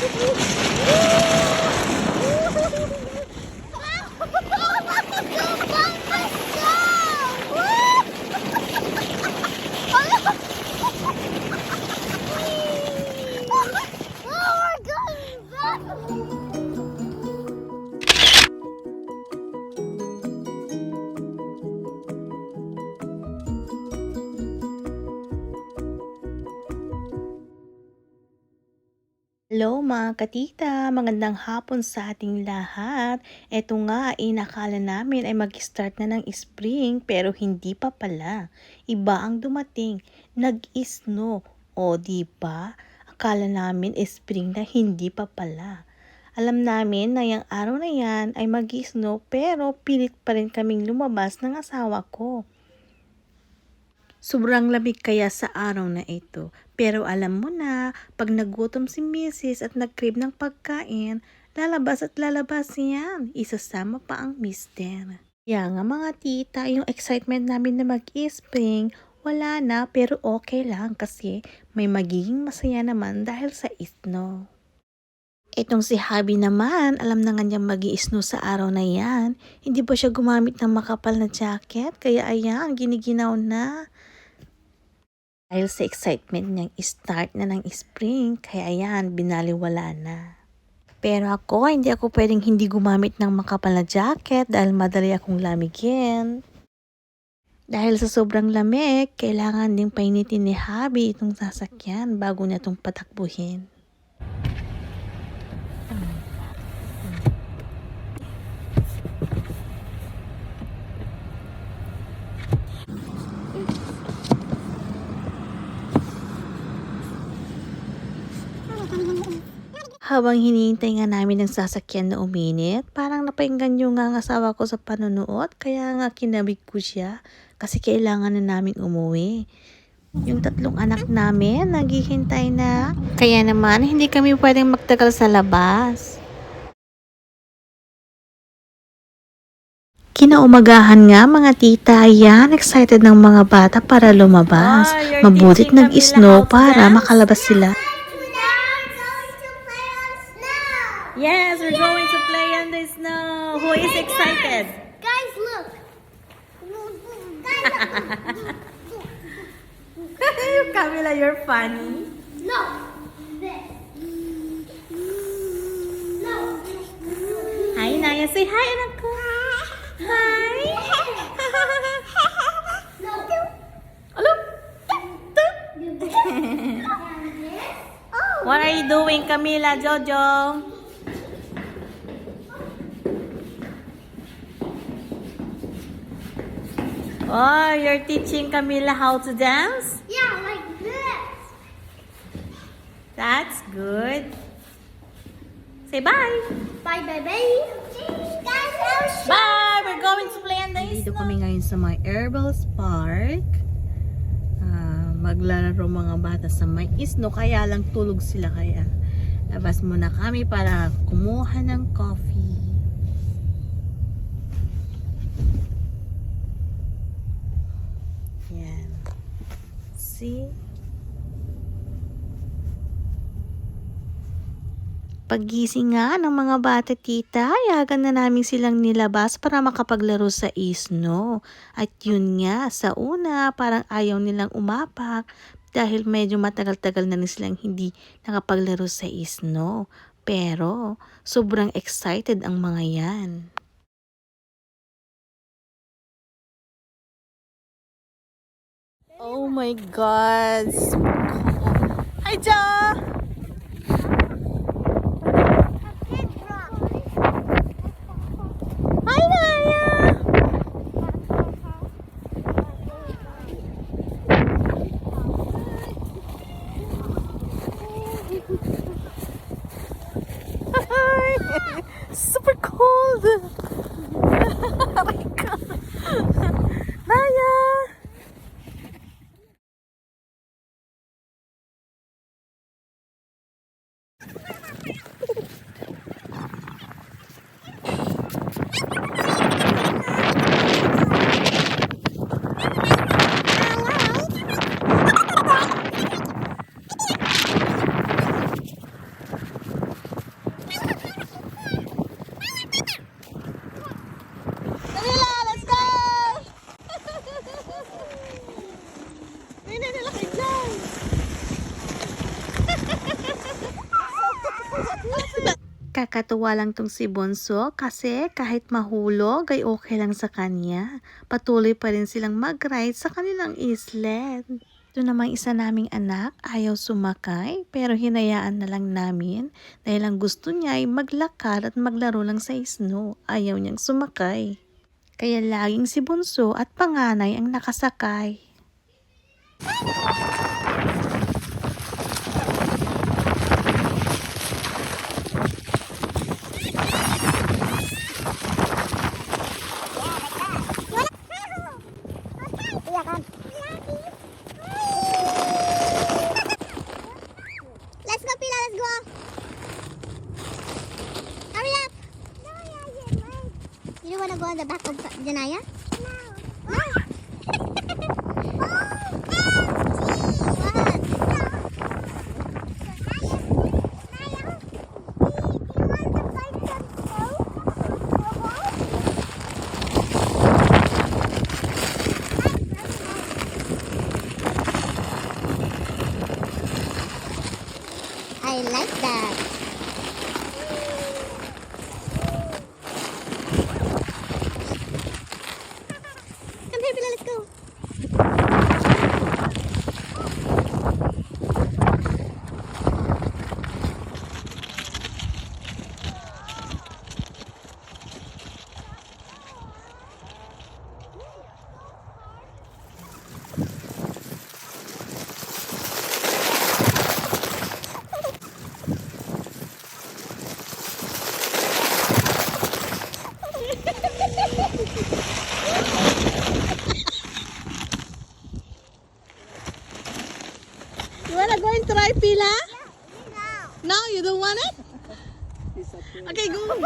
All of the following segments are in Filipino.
Uhul. Hello mga katita, magandang hapon sa ating lahat. Eto nga, inakala namin ay mag-start na ng spring pero hindi pa pala. Iba ang dumating, nag-snow. O di ba? Akala namin spring na hindi pa pala. Alam namin na yung araw na yan ay mag-snow pero pilit pa rin kaming lumabas ng asawa ko. Sobrang lamig kaya sa araw na ito. Pero alam mo na, pag nagutom si Mrs. at nag-crave ng pagkain, lalabas at lalabas yan. Isasama pa ang mister. Kaya nga mga tita, yung excitement namin na mag-spring, wala na pero okay lang kasi may magiging masaya naman dahil sa snow. Itong si Habi naman, alam na nga niyang mag snow sa araw na yan. Hindi pa siya gumamit ng makapal na jacket, kaya ayan, giniginaw na. Dahil sa excitement niyang start na ng spring, kaya ayan, binaliwala na. Pero ako, hindi ako pwedeng hindi gumamit ng makapal na jacket dahil madali akong lamigin. Dahil sa sobrang lamig, kailangan ding painitin ni Habi itong sasakyan bago niya itong patakbuhin. Habang hinihintay nga namin ng sasakyan na uminit, parang napainggan yung nga ang asawa ko sa panonood, kaya nga kinabig ko siya kasi kailangan na namin umuwi. Yung tatlong anak namin naghihintay na, kaya naman hindi kami pwedeng magtagal sa labas. Kinaumagahan nga mga tita, yan, excited ng mga bata para lumabas. Mabutit nag-snow para makalabas sila. Who is excited? Guys, look. Camila, you're funny. No. No. Hi, Naya. Say hi, ko. Hi. No. Oh. What are you doing, Camila, Jojo? Oh, you're teaching Camila how to dance? Yeah, like this. That's good. Say bye. Bye, bye, bye. Bye! We're going to play on the Dito snow. kami ngayon sa may Herbals Park. Ah, maglalaro mga bata sa may isno kaya lang tulog sila kaya labas muna kami para kumuha ng coffee. Yan. See? Paggising nga ng mga bata tita, yagan na namin silang nilabas para makapaglaro sa isno. At yun nga, sa una, parang ayaw nilang umapak dahil medyo matagal-tagal na silang hindi nakapaglaro sa isno. Pero, sobrang excited ang mga yan. Oh my God! Hi, Ja! Hi, Naya! Hi! Super cold! Nakakatuwa lang tong si Bonso kasi kahit mahulog ay okay lang sa kanya. Patuloy pa rin silang mag-ride sa kanilang islet. Ito namang isa naming anak, ayaw sumakay pero hinayaan na lang namin dahil ang gusto niya ay maglakad at maglaro lang sa snow. Ayaw niyang sumakay. Kaya laging si Bunso at panganay ang nakasakay. The back of Janaya? No. No. You wanna go and try Pila? No, you don't want it? Okay, go.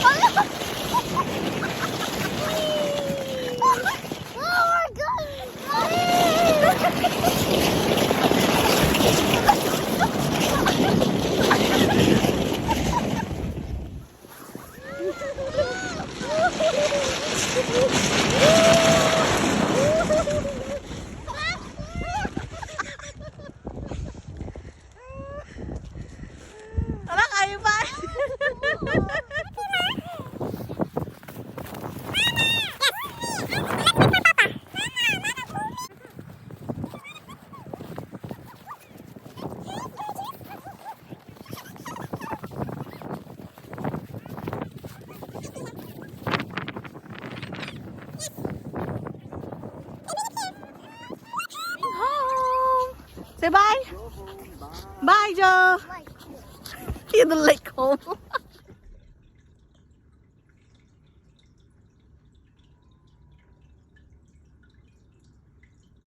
Tara, Say bye. Bye, Joe. You don't like home.